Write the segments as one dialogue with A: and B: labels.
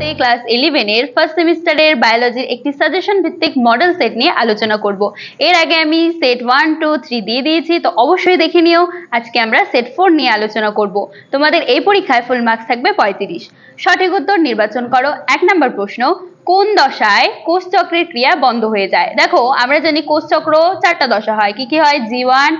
A: Class ইলেভেনের first সেমিস্টারের বায়োলজির একটি সাজেশন ভিত্তিক মডেল সেট নিয়ে আলোচনা করব। এর আগে আমি সেট ওয়ান টু থ্রি দিয়ে দিয়েছি, তো অবশ্যই দেখে নিও। আজকে আমরা সেট ফোর নিয়ে আলোচনা করব। তোমাদের এই পরীক্ষায় ফুল মার্কস থাকবে পঁয়ত্রিশ। সঠিক উত্তর নির্বাচন করো। এক নম্বর প্রশ্ন, কোন দশায় কোষ চক্রের ক্রিয়া বন্ধ হয়ে যায়? দেখো, আমরা জানি কোষ চক্র চারটা দশা হয়। কি কি হয়? G one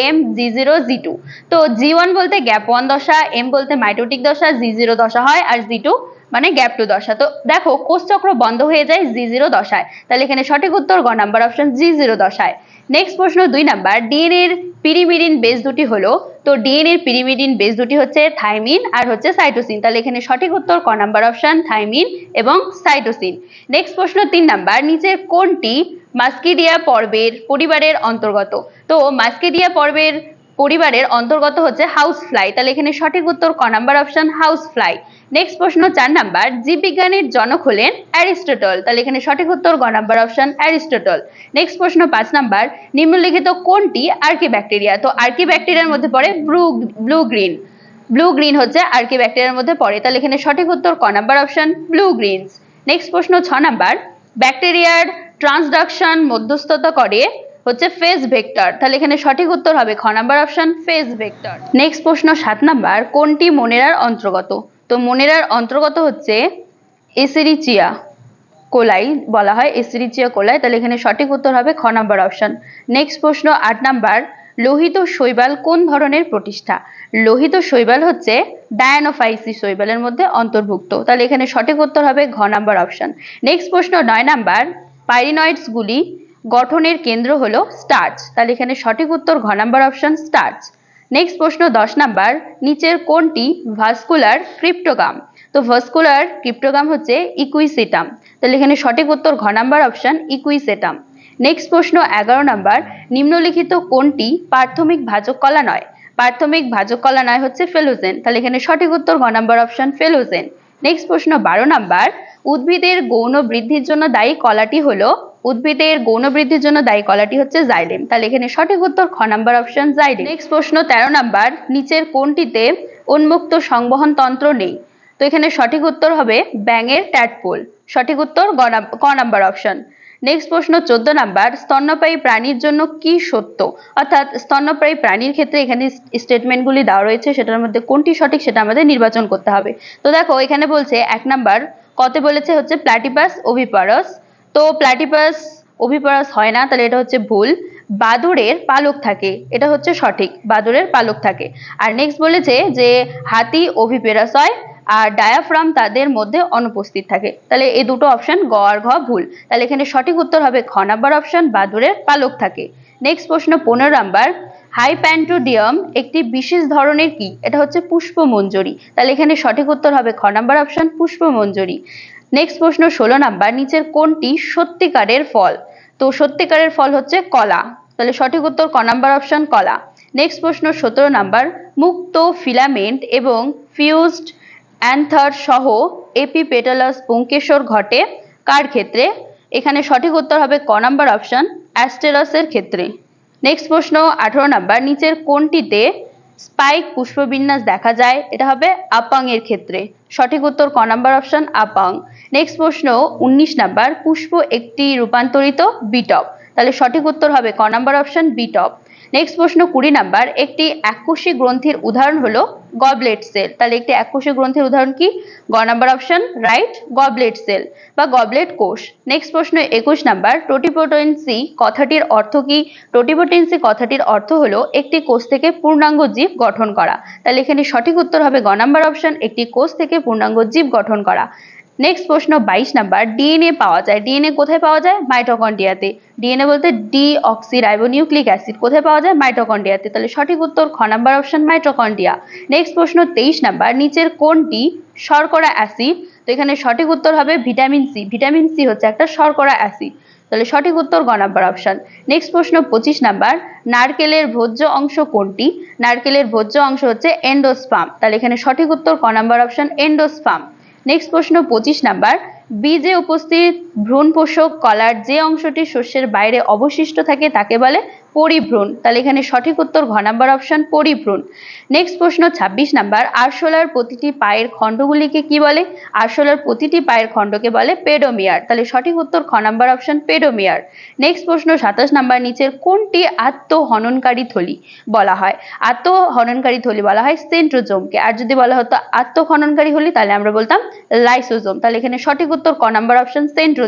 A: M G zero G two তো জি ওয়ান বলতে গ্যাপ ওয়ান দশা এম বলতে মাইটোটিক দশা জি জিরো দশা হয়, আর জি টু মানে গ্যাপ টু দশা। তো দেখো, কোষ চক্র বন্ধ হয়ে যায় জি জিরো দশায়। তাহলে এখানে সঠিক উত্তর গ নাম্বার অপশন জি জিরো দশায়। নেক্সট প্রশ্ন দুই নাম্বার ডিএনএ এর পিরিমিডিন বেস দুটি হলো, তো ডিএনএ এর পিরিমিডিন বেস দুটি হচ্ছে থাইমিন আর হচ্ছে সাইটোসিন তাহলে এখানে সঠিক উত্তর ক নাম্বার অপশন থাইমিন এবং সাইটোসিন নেক্সট প্রশ্ন তিন নাম্বার নিচের কোনটি মাস্কিডিয়া পর্বের পরিবারের অন্তর্গত? তো মাস্কিডিয়া পর্বের পরিবারের অন্তর্গত হচ্ছে হাউস ফ্লাই তাহলে এখানে সঠিক উত্তর ক number option house fly next প্রশ্ন চার নাম্বার জীববিজ্ঞানের জনক হলেন অ্যারিস্টটল। তাহলে এখানে সঠিক উত্তর গ নাম্বার অপশন অ্যারিস্টটল। নেক্সট প্রশ্ন পাঁচ নাম্বার নিম্নলিখিত কোনটি আর্কি ব্যাকটেরিয়া তো আর্কি ব্যাকটেরিয়ার মধ্যে পড়ে blue blue green. Blue green হচ্ছে আর্কি ব্যাকটেরিয়ার মধ্যে পড়ে। তাহলে এখানে সঠিক উত্তর ক number option blue greens. Next প্রশ্ন ছ নাম্বার ব্যাকটেরিয়ার ট্রান্সডাকশন মধ্যস্থতা করে হচ্ছে ফেজ ভেক্টর। তাহলে এখানে সঠিক উত্তর হবে খ number option phage vector. Next প্রশ্ন সাত নাম্বার কোনটি মনেরার অন্তর্গত? তো মনেরার অন্তর্গত হচ্ছে এসেরিচিয়া কোলাই বলা হয় এসেরিচিয়া কোলাই তাহলে এখানে সঠিক উত্তর হবে খ নাম্বার অপশন নেক্সট প্রশ্ন, আট নাম্বার, লোহিত শৈবাল কোন ধরনের প্রতিষ্ঠা? লোহিত শৈবাল হচ্ছে ডায়ানোফাইসি শৈবালের মধ্যে অন্তর্ভুক্ত। তাহলে এখানে সঠিক উত্তর হবে ঘ নাম্বার অপশন নেক্সট প্রশ্ন, নয় নাম্বার পাইরিনয়েডসগুলি গঠনের কেন্দ্র হলো স্টার্চ। তাহলে এখানে সঠিক উত্তর ঘ নাম্বার অপশন স্টার্চ। নেক্সট প্রশ্ন দশ নাম্বার, নিচের কোনটি ভাস্কুলার ক্রিপ্টোগাম তো ভাস্কুলার ক্রিপ্টোগাম হচ্ছে ইকুইসেটাম তাহলে এখানে সঠিক উত্তর ঘ নাম্বার অপশন ইকুইসেটাম নেক্সট প্রশ্ন এগারো নাম্বার, নিম্নলিখিত কোনটি প্রাথমিক ভাজক কলা নয়? প্রাথমিক ভাজক কলা নয় হচ্ছে ফেলোজেন। তাহলে এখানে সঠিক উত্তর ঘ নাম্বার অপশন ফেলোজেন। নেক্সট প্রশ্ন বারো নাম্বার, উদ্ভিদের গৌণ বৃদ্ধির জন্য দায়ী কলাটি হলো উদ্ভিদের গৌণ বৃদ্ধির জন্য দায়ী কলাটি হচ্ছে জাইলেম তাহলে এখানে সঠিক উত্তর খ নাম্বার অপশন জাইলেম নেক্সট প্রশ্ন তেরো নাম্বার, নিচের কোনটিতে উন্মুক্ত সংবহন তন্ত্র নেই? তো এখানে সঠিক উত্তর হবে ব্যাঙের ট্যাটপোল সঠিক উত্তর ক নাম্বার অপশন নেক্সট প্রশ্ন চোদ্দ নাম্বার, স্তন্যপায়ী প্রাণীর জন্য কি সত্য? অর্থাৎ স্তন্যপায়ী প্রাণীর ক্ষেত্রে এখানে স্টেটমেন্টগুলি দেওয়া রয়েছে, সেটার মধ্যে কোনটি সঠিক সেটা আমাদের নির্বাচন করতে হবে। তো দেখো, এখানে বলছে এক নাম্বার, কতে বলেছে হচ্ছে প্ল্যাটিপাস ওভিপারাস তো প্ল্যাটিপাস ওভিপারাস হয় না, তাহলে এটা হচ্ছে ভুল। বাদুড়ের পালক থাকে, এটা হচ্ছে সঠিক, বাদুড়ের পালক থাকে। আর নেক্সট বলেছে যে হাতি ওভিপেরাস হয়, আর ডায়াফ্রাম তাদের মধ্যে অনুপস্থিত থাকে। তাহলে এই দুটো অপশন গ আর ঘ ভুল। তাহলে এখানে সঠিক উত্তর হবে খ নাম্বার অপশন বাদুড়ের পালক থাকে। নেক্সট প্রশ্ন পনেরো নাম্বার হাইপ্যান্টোডিয়াম একটি বিশেষ ধরনের কি? এটা হচ্ছে পুষ্পমঞ্জরি। তাহলে এখানে সঠিক উত্তর হবে খ নাম্বার অপশন পুষ্পমঞ্জরি। নেক্সট প্রশ্ন ষোলো নাম্বার, নিচের কোনটি সত্যিকারের ফল? তো সত্যিকারের ফল হচ্ছে কলা। তাহলে সঠিক উত্তর ক নাম্বার অপশন কলা। নেক্সট প্রশ্ন সতেরো নাম্বার, মুক্ত ফিলামেন্ট এবং ফিউজড অ্যান্থার সহ এপি এপিপেটালাস পুঙ্কেশ্বর ঘটে কার ক্ষেত্রে? এখানে সঠিক উত্তর হবে ক নাম্বার অপশন অ্যাস্টেরাসের ক্ষেত্রে। নেক্সট প্রশ্ন আঠারো নাম্বার, নিচের কোনটিতে স্পাইক পুষ্পবিন্যাস দেখা যায়? এটা হবে আপাং এর ক্ষেত্রে। সঠিক উত্তর ক নাম্বার অপশন আপাং। নেক্সট প্রশ্ন, উনিশ নাম্বার, পুষ্প একটি রূপান্তরিত বিটপ তাহলে সঠিক উত্তর হবে ক নাম্বার অপশন বিটপ নেক্সট প্রশ্ন, কুড়ি নাম্বার, একটি এককোষী গ্রন্থির উদাহরণ হলো গবলেট সেল তাহলে একটি এককোষী গ্রন্থির উদাহরণ কি? গ number option right goblet cell বা গবলেট কোষ। নেক্সট প্রশ্ন, একুশ নাম্বার টোটিপোটেন্সি কথাটির অর্থ কি? টোটিপোটেন্সি কথাটির অর্থ হলো একটি কোষ থেকে পূর্ণাঙ্গ জীব গঠন করা। তাহলে এখানে সঠিক উত্তর হবে গ নাম্বার অপশন একটি কোষ থেকে পূর্ণাঙ্গ জীব গঠন করা। নেক্সট প্রশ্ন বাইশ নাম্বার ডিএনএ পাওয়া যায়। ডিএনএ কোথায় পাওয়া যায়? মাইটোকন্ড্রিয়াতে ডিএনএ বলতে ডি অক্সি রাইবোনিউক্লিক অ্যাসিড কোথায় পাওয়া যায়? মাইটোকন্ড্রিয়াতে তাহলে সঠিক উত্তর খ নাম্বার অপশন মাইটোকন্ড্রিয়া নেক্সট প্রশ্ন তেইশ নাম্বার, নিচের কোনটি শর্করা অ্যাসিড? তো এখানে সঠিক উত্তর হবে ভিটামিন সি। ভিটামিন সি হচ্ছে একটা শর্করা অ্যাসিড। তাহলে সঠিক উত্তর গ নাম্বার অপশন নেক্সট প্রশ্ন পঁচিশ নাম্বার, নারকেলের ভোজ্য অংশ কোনটি? নারকেলের ভোজ্য অংশ হচ্ছে এন্ডোস্পাম তাহলে এখানে সঠিক উত্তর ক নাম্বার অপশন এন্ডোস্পাম নেক্সট প্রশ্ন পঁচিশ নাম্বার বীজে উপস্থিত ভ্রূণ পোষক কলার যে অংশটি শস্যের বাইরে অবশিষ্ট থাকে তাকে বলে পরিভ্রূণ। তাহলে এখানে সঠিক উত্তর ঘ নাম্বার অপশন পরিভ্রূণ। নেক্সট প্রশ্ন ২৬ নাম্বার, আরশোলার প্রতিটি পায়ের খণ্ডগুলিকে কি বলে? আরশোলার প্রতিটি পায়ের খণ্ডকে বলে পেডোমিয়ার। তাহলে সঠিক উত্তর খ নাম্বার অপশন পেডোমিয়ার। নেক্সট প্রশ্ন সাতাশ নাম্বার, নিচের কোনটি আত্মহননকারী থলি বলা হয়? আত্মহননকারী থলি বলা হয় সেন্ট্রোজোমকে। আর যদি বলা হতো আত্মখননকারী হলি তাহলে আমরা বলতাম লাইসোজোম। তাহলে এখানে সঠিক উত্তর ক নাম্বার অপশন সেন্ট্রোজোম।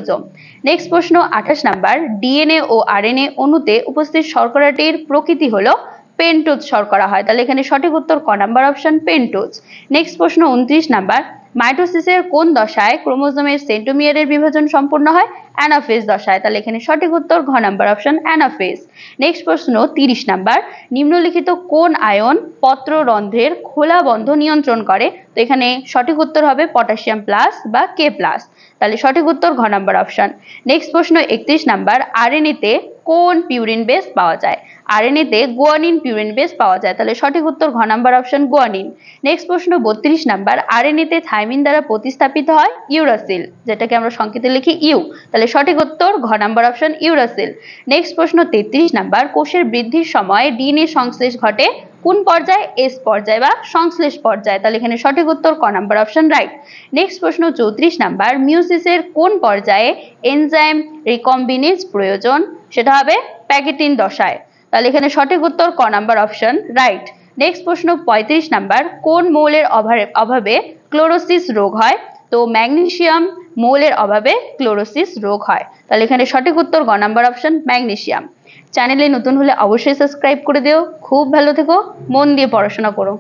A: নেক্সট প্রশ্ন, আঠাশ নাম্বার ডিএনএ ও আরএনএ অণুতে উপস্থিত শর্করাটির প্রকৃতি হলো পেন্টোজ শর্করা হয়। তাহলে এখানে সঠিক উত্তর ক নাম্বার? Option pentose. নেক্সট প্রশ্ন, উনত্রিশ নাম্বার, মাইটোসিসের কোন দশায় ক্রোমোজোমের সেন্টোমিয়ারের বিভাজন সম্পূর্ণ হয়? অ্যানাফেজ দশায়। তাহলে এখানে সঠিক উত্তর ঘ নাম্বার অপশন অ্যানাফেজ। নেক্সট প্রশ্ন, তিরিশ নাম্বার। নিম্নলিখিত কোন আয়ন পত্ররন্ধ্রের খোলা বন্ধ নিয়ন্ত্রণ করে? তো এখানে সঠিক উত্তর হবে পটাশিয়াম প্লাস বা কে প্লাস। তাহলে সঠিক উত্তর ঘ নাম্বার অপশন নেক্সট প্রশ্ন, একত্রিশ নাম্বার। আর আরএনএতে কোন পিউরিন বেস পাওয়া যায়? আর আরএনএতে গোয়ানিন পিউরিন বেস পাওয়া যায়। তাহলে সঠিক উত্তর ঘ নাম্বার অপশন গুয়ানিন। নেক্সট প্রশ্ন, বত্রিশ নাম্বার। আর আরএনএতে থাইমিন দ্বারা প্রতিস্থাপিত হয় ইউরাসিল, যেটাকে আমরা সংকেতে লিখি ইউ। তাহলে সঠিক উত্তর, ঘ নাম্বার অপশন ইউরাসিল। নেক্সট প্রশ্ন তেত্রিশ নাম্বার, কোষের বৃদ্ধির সময় ডিএনএ সংশ্লেষ ঘটে কোন পর্যায়ে? এস পর্যায়ে বা সংশ্লেষ পর্যায়ে। তাহলে এখানে সঠিক উত্তর, ক নাম্বার অপশন রাইট নেক্সট প্রশ্ন চৌত্রিশ নাম্বার, মিউসিসের কোন পর্যায়ে এনজাইম রিকম্বিনেজ প্রয়োজন? সেটা হবে প্যাকেটিন দশায়। তাহলে এখানে সঠিক উত্তর, ক নাম্বার অপশন রাইট নেক্সট প্রশ্ন পঁয়ত্রিশ নাম্বার, কোন মৌলের অভাবে অভাবে ক্লোরোসিস রোগ হয়? তো ম্যাগনেসিয়াম মৌলের অভাবে ক্লোরোসিস রোগ হয়। তাহলে এখানে সঠিক উত্তর গ নাম্বার অপশন ম্যাগনেশিয়াম চ্যানেলে নতুন হলে অবশ্যই সাবস্ক্রাইব করে দিও। খুব ভালো থেকো, মন দিয়ে পড়াশোনা করো।